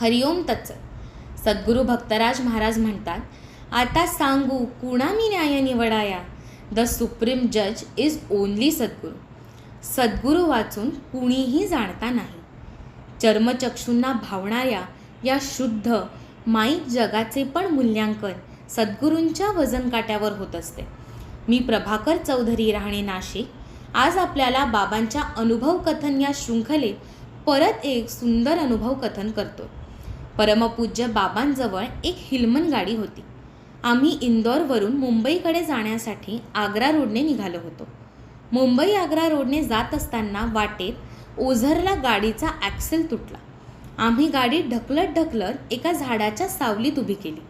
हरिओम तत्स. सद्गुरू भक्तराज महाराज म्हणतात आता सांगू कुणा मी न्याय निवडाया? द सुप्रीम जज इज ओनली सद्गुरू. सद्गुरू वाचून कुणीही जाणता नाही. चर्मचक्षूंना भावणाऱ्या या शुद्ध माईक जगाचे पण मूल्यांकन सद्गुरूंच्या वजन काट्यावर होत असते. मी प्रभाकर चौधरी राहणे नाशिक. आज आपल्याला बाबांच्या अनुभव कथन या शृंखलेत परत एक सुंदर अनुभव कथन करतो परमपूज्य बाबांजवळ एक हिलमन गाडी होती. आम्ही इंदोरवरून मुंबईकडे जाण्यासाठी आग्रा रोडने निघालो होतो. मुंबई आग्रा रोडने जात असताना वाटेत ओझरला गाडीचा ॲक्सेल तुटला. आम्ही गाडी ढकलत ढकलत एका झाडाच्या सावलीत उभी केली.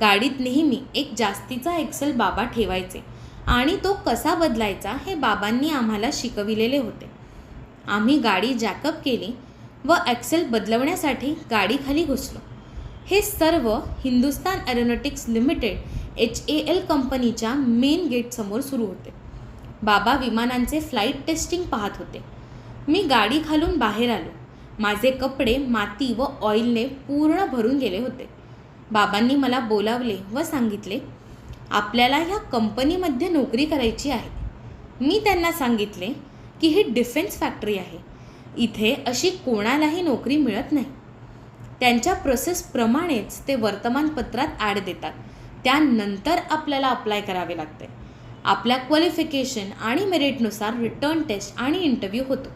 गाडीत नेहमी एक जास्तीचा एक्सेल बाबा ठेवायचे आणि तो कसा बदलायचा हे बाबांनी आम्हाला शिकविलेले होते. आम्ही गाडी जॅकअप केली व ॲक्सेल बदलवण्यासाठी गाडीखाली घुसलो. हे सर्व Hindustan aeronautics limited H A L कंपनीच्या मेन गेटसमोर सुरू होते. बाबा विमानांचे फ्लाईट टेस्टिंग पाहत होते. मी गाडी खालून बाहेर आलो. माझे कपडे माती व ऑइलने पूर्ण भरून गेले होते. बाबांनी मला बोलावले व सांगितले आपल्याला ह्या कंपनीमध्ये नोकरी करायची आहे. मी त्यांना सांगितले की ही डिफेन्स फॅक्टरी आहे. इथे अशी कोणालाही नोकरी मिळत नाही. त्यांच्या प्रोसेसप्रमाणेच ते वर्तमानपत्रात ॲड देतात. त्यानंतर आपल्याला अप्लाय करावे लागते. आपल्या क्वालिफिकेशन आणि मेरिटनुसार रिटर्न टेस्ट आणि इंटरव्ह्यू होतो.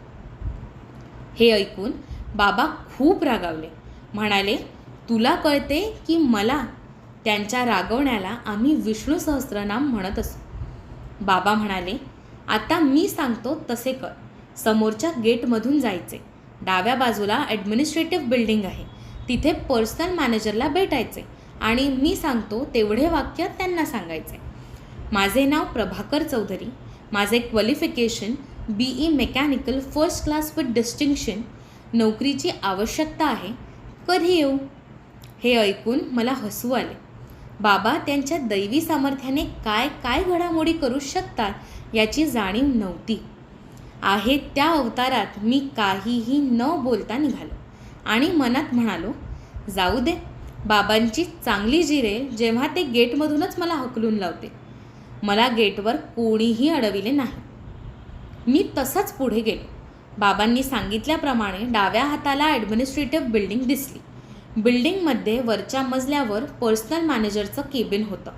हे ऐकून बाबा खूप रागावले. म्हणाले तुला कळते की मला त्यांच्या रागवण्याला आम्ही विष्णू सहस्रनाम म्हणत असू. बाबा म्हणाले आता मी सांगतो तसे कर. समोरच्या गेटमधून जायचे. डाव्या बाजूला ॲडमिनिस्ट्रेटिव्ह बिल्डिंग आहे. तिथे पर्सनल मॅनेजरला भेटायचे आणि मी सांगतो तेवढे वाक्य त्यांना सांगायचे. माझे नाव प्रभाकर चौधरी. माझे qualification B E mechanical first class with distinction नोकरीची आवश्यकता आहे. कधी येऊ? हे ऐकून मला हसू आले. बाबा त्यांच्या दैवी सामर्थ्याने काय काय घडामोडी करू शकतात याची जाणीव नव्हती. आहे त्या अवतारात मी काहीही न बोलता निघालो. आणि मनात म्हणालो जाऊ दे बाबांची चांगली जिरे जेव्हा ते गेटमधूनच मला हकलून लावते. मला गेटवर कोणीही अडविले नाही. मी तसाच पुढे गेलो. बाबांनी सांगितल्याप्रमाणे डाव्या हाताला ॲडमिनिस्ट्रेटिव्ह बिल्डिंग दिसली. बिल्डिंगमध्ये वरच्या मजल्यावर पर्सनल मॅनेजरचं केबिन होतं.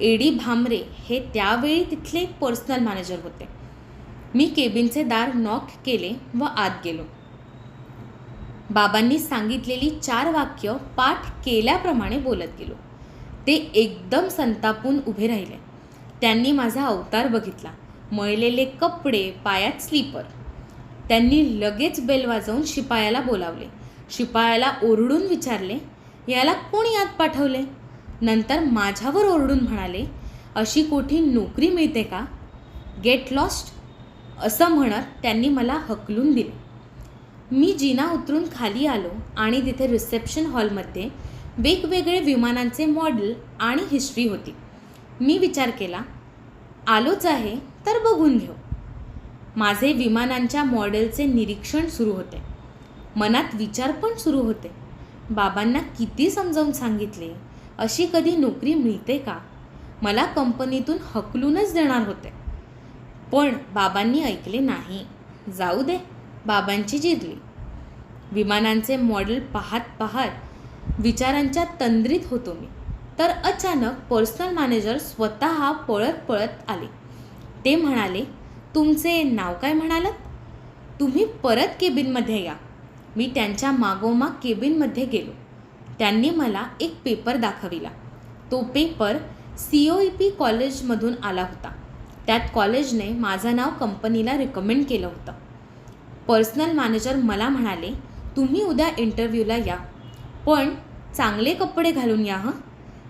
एडी भामरे हे त्यावेळी तिथले पर्सनल मॅनेजर होते. मी केबिनचे दार नॉक केले व आत गेलो. बाबांनी सांगितलेली चार वाक्य पाठ केल्याप्रमाणे बोलत गेलो. ते एकदम संतापून उभे राहिले. त्यांनी माझा अवतार बघितला. मळलेले कपडे पायात स्लीपर. त्यांनी लगेच बेल वाजवून शिपायाला बोलावले. शिपायाला ओरडून विचारले याला कोणी आत पाठवले? नंतर माझ्यावर ओरडून म्हणाले अशी कोठी नोकरी मिळते का? गेट लॉस्ट असं म्हणत त्यांनी मला हकलून दिले. मी जिना उतरून खाली आलो आणि तिथे रिसेप्शन हॉलमध्ये वेगवेगळे विमानांचे मॉडेल आणि हिस्ट्री होती. मी विचार केला आलोच आहे तर बघून घेऊ. माझे विमानांच्या मॉडेलचे निरीक्षण सुरू होते. मनात विचार पण सुरू होते. बाबांना किती समजावून सांगितले अशी कधी नोकरी मिळते का? मला कंपनीतून हकलूनच देणार होते. पण बाबांनी ऐकले नाही. जाऊ दे बाबांची जिरली. विमानांचे मॉडेल पाहत पाहत विचारांच्या तंद्रीत होतो मी. तर अचानक पर्सनल मॅनेजर स्वतः पळत पळत आले. ते म्हणाले तुमचे नाव काय म्हणालात? तुम्ही परत केबिनमध्ये या. मी त्यांच्या मागोमाग केबिनमध्ये गेलो. त्यांनी मला एक पेपर दाखविला. तो paper C O E P कॉलेजमधून आला होता. त्यात कॉलेजने माझं नाव कंपनीला रिकमेंड केलं होतं. पर्सनल मॅनेजर मला म्हणाले तुम्ही उद्या इंटरव्ह्यूला या. पण चांगले कपडे घालून या हं?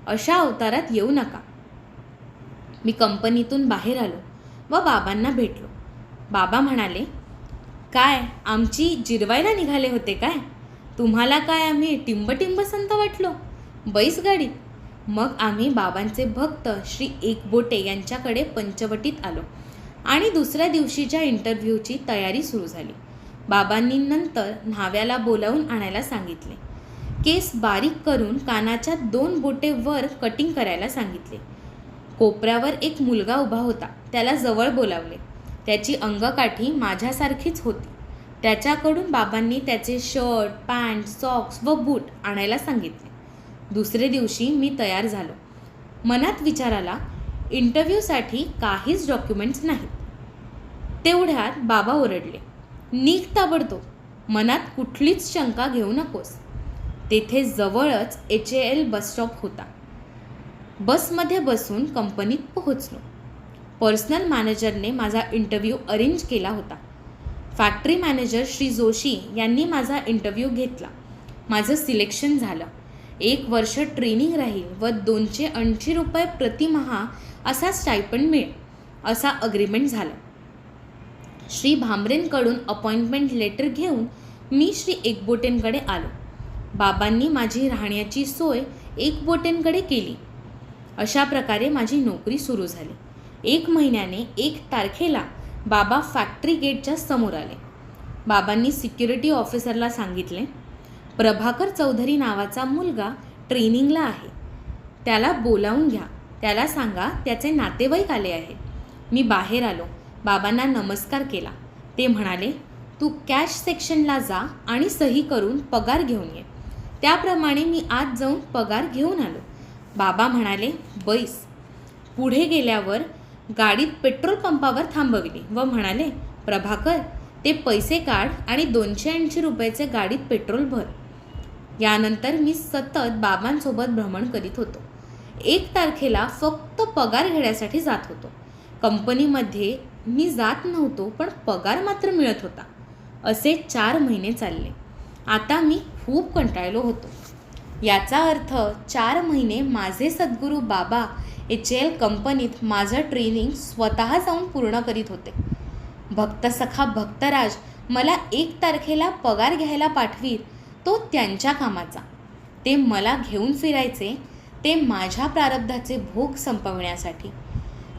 अशा अवतारात येऊ नका. मी कंपनीतून बाहेर आलो व बाबांना भेटलो. बाबा म्हणाले काय आमची जिरवायला निघाले होते काय? तुम्हाला काय आम्ही टिंबटिंब संत वाटलो? बैस गाडीत मग आम्ही बाबांचे भक्त श्री एकबोटे यांच्याकडे पंचवटीत आलो आणि दुसऱ्या दिवशीच्या इंटरव्ह्यूची तयारी सुरू झाली. बाबांनी नंतर न्हाव्याला बोलावून आणायला सांगितले. केस बारीक करून कानाच्या दोन बोटे वर कटिंग करायला सांगितले. कोपऱ्यावर एक मुलगा उभा होता त्याला जवळ बोलावले. त्याची अंगकाठी माझ्यासारखीच होती. त्याच्याकडून बाबांनी त्याचे शर्ट पॅन्ट सॉक्स व बूट आणायला सांगितले. दुसरे दिवशी मी तयार झालो. मनात विचार आला इंटरव्ह्यूसाठी काहीच डॉक्युमेंट्स नाहीत. तेवढ्यात बाबा ओरडले नीक ताबडतोब मनात कुठलीच शंका घेऊ नकोस. तेथे जवळच एच ए एल बसस्टॉप होता. बसमध्ये बसून कंपनीत पोहोचलो. पर्सनल मॅनेजरने माझा इंटरव्ह्यू अरेंज केला होता. फॅक्टरी मॅनेजर श्री जोशी यांनी माझा इंटरव्ह्यू घेतला. माझं सिलेक्शन झालं. एक वर्ष ट्रेनिंग राहील व दोनशे ऐंशी रुपये प्रतिमहा असा स्टायपंड मिळेल असा अग्रीमेंट झाला. श्री भांबरेंकडून अपॉइंटमेंट लेटर घेऊन मी श्री एकबोटेंकडे आलो. बाबांनी माझी राहण्याची सोय एकबोटेंकडे केली. अशा प्रकारे माझी नोकरी सुरू झाली. एक महिन्याने एक तारखेला बाबा फॅक्टरी गेटच्या समोर आले. बाबांनी सिक्युरिटी ऑफिसरला सांगितले प्रभाकर चौधरी नावाचा मुलगा ट्रेनिंगला आहे. त्याला बोलावून घ्या. त्याला सांगा त्याचे नातेवाईक आले आहेत. मी बाहेर आलो. बाबांना नमस्कार केला. ते म्हणाले तू कॅश सेक्शनला जा आणि सही करून पगार घेऊन ये. त्याप्रमाणे मी आज जाऊन पगार घेऊन आलो. बाबा म्हणाले बैस. पुढे गेल्यावर गाडीत पेट्रोल पंपावर थांबविली व म्हणाले प्रभाकर ते पैसे काढ आणि दोनशे ऐंशी रुपयाचे गाडीत पेट्रोल भर. यानंतर मी सतत बाबांसोबत भ्रमण करीत होतो. एक तारखेला फक्त पगार घेण्यासाठी जात होतो. कंपनीमध्ये मी जात नव्हतो पण पगार मात्र मिळत होता. असे चार महिने चालले. आता मी खूप कंटाळलो होतो. याचा अर्थ चार महिने माझे सद्गुरू बाबा एच एल कंपनीत माझं ट्रेनिंग स्वतः जाऊन पूर्ण करीत होते. भक्तसखा भक्तराज मला एक तारखेला पगार घ्यायला पाठवीत तो त्यांच्या कामाचा. ते मला घेऊन फिरायचे ते माझ्या प्रारब्धाचे भोग संपवण्यासाठी.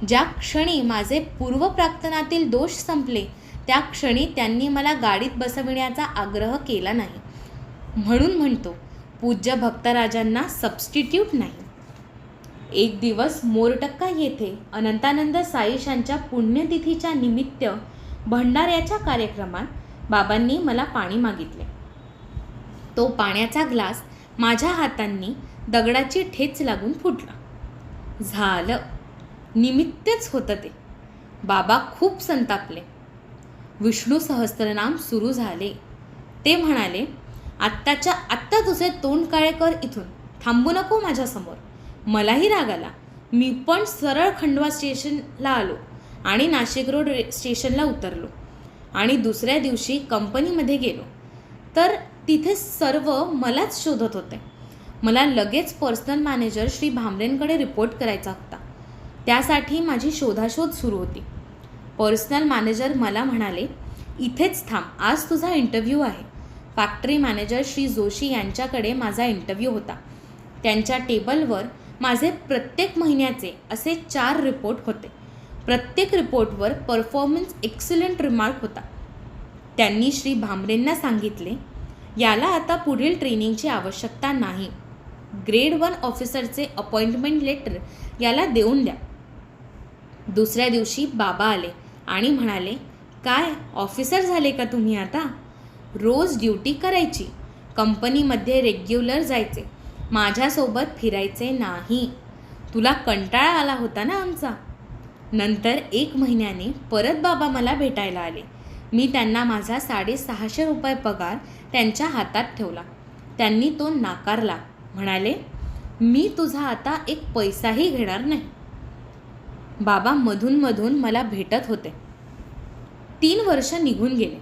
ज्या क्षणी माझे पूर्वप्राक्तनातील दोष संपले त्या क्षणी त्यांनी मला गाडीत बसविण्याचा आग्रह केला नाही. म्हणून म्हणतो पूज्य भक्तराजांना सबस्टिट्यूट नाही. एक दिवस मोरटक्का येथे अनंतानंद साईशांच्या पुण्यतिथीच्या निमित्त भंडाऱ्याच्या कार्यक्रमात बाबांनी मला पाणी मागितले. तो पाण्याचा ग्लास माझ्या हातांनी दगडाची ठेच लागून फुटला. झालं. निमित्तच होतं ते. बाबा खूप संतापले. विष्णू सहस्त्रनाम सुरू झाले. ते म्हणाले आत्ताच्या आत्ता तुझे तोंड काळे कर इथून. थांबू नको माझ्यासमोर. मलाही राग आला. मी पण सरळ खंडवा स्टेशनला आलो आणि नाशिक रोड स्टेशनला उतरलो आणि दुसऱ्या दिवशी कंपनीमध्ये गेलो. तर तिथे सर्व मलाच शोधत होते. मला लगेच पर्सनल मॅनेजर श्री भामरेंकडे रिपोर्ट करायचा होता. त्यासाठी माझी शोधाशोध सुरू होती. पर्सनल मॅनेजर मला म्हणाले इथेच थांब आज तुझा इंटरव्ह्यू आहे. फॅक्टरी मॅनेजर श्री जोशी यांच्याकडे माझा इंटरव्ह्यू होता. त्यांच्या टेबलवर माझे प्रत्येक महिन्याचे असे चार रिपोर्ट होते. प्रत्येक रिपोर्टवर परफॉर्मन्स एक्सलंट रिमार्क होता. त्यांनी श्री भामरेंना सांगितले याला आता पुढील ट्रेनिंगची आवश्यकता नाही. ग्रेड वन ऑफिसरचे अपॉइंटमेंट लेटर याला देऊन द्या. दुसऱ्या दिवशी बाबा आले आणि म्हणाले काय ऑफिसर झाले का तुम्ही आता? रोज ड्युटी करायची. कंपनीमध्ये रेग्युलर जायचे. माझ्यासोबत फिरायचे नाही. तुला कंटाळा आला होता ना आमचा? नंतर एक महिन्याने परत बाबा मला भेटायला आले. मी त्यांना माझा साडेसहाशे रुपये पगार त्यांच्या हातात ठेवला. त्यांनी तो नाकारला. म्हणाले मी तुझा आता एक पैसाही घेणार नाही. बाबा मधूनमधून मला भेटत होते. तीन वर्ष निघून गेले.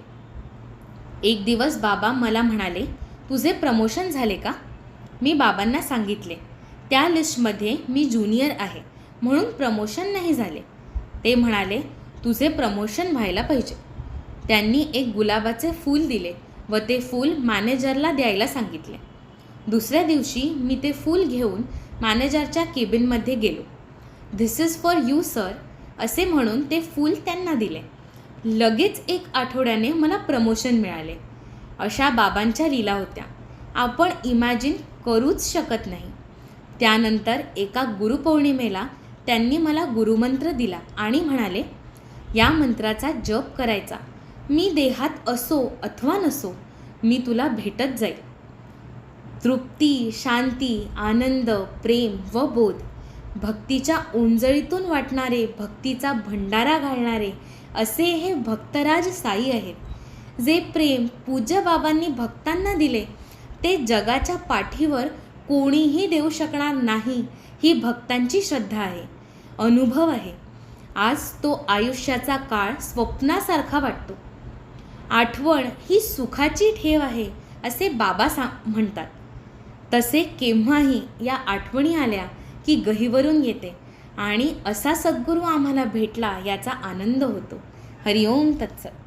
एक दिवस बाबा मला म्हणाले तुझे प्रमोशन झाले का? मी बाबांना सांगितले त्या लिस्टमध्ये मी ज्युनियर आहे म्हणून प्रमोशन नाही झाले. ते म्हणाले तुझे प्रमोशन व्हायला पाहिजे. त्यांनी एक गुलाबाचे फूल दिले व ते फूल मॅनेजरला द्यायला सांगितले. दुसऱ्या दिवशी मी ते फूल घेऊन मॅनेजरच्या केबिनमध्ये गेलो. This is for you sir असे म्हणून ते फूल त्यांना दिले. लगेच एक आठवड्याने मला प्रमोशन मिळाले. अशा बाबांच्या लीला होत्या. आपण इमॅजिन करूच शकत नाही. त्यानंतर एका गुरुपौर्णिमेला त्यांनी मला गुरुमंत्र दिला आणि म्हणाले या मंत्राचा जप करायचा. मी देहात असो अथवा नसो मी तुला भेटत जाईल तृप्ती शांती आनंद प्रेम व बोध भक्तीच्या उंजळीतून वाटणारे भक्तीचा भंडारा घालणारे असे हे भक्तराज साई आहेत. जे प्रेम पूज्य बाबांनी भक्तांना दिले ते जगाच्या पाठीवर कोणीही देऊ शकणार नाही ही भक्तांची श्रद्धा आहे अनुभव आहे. आज तो आयुष्याचा काळ स्वप्नासारखा वाटतो. आठवण ही सुखाची ठेव आहे असे बाबा सा म्हणतात. तसे केव्हाही या आठवणी आल्या की गहीवरून येते आणि असा सद्गुरू आम्हाला भेटला याचा आनंद होतो. हरिओम तत्सत.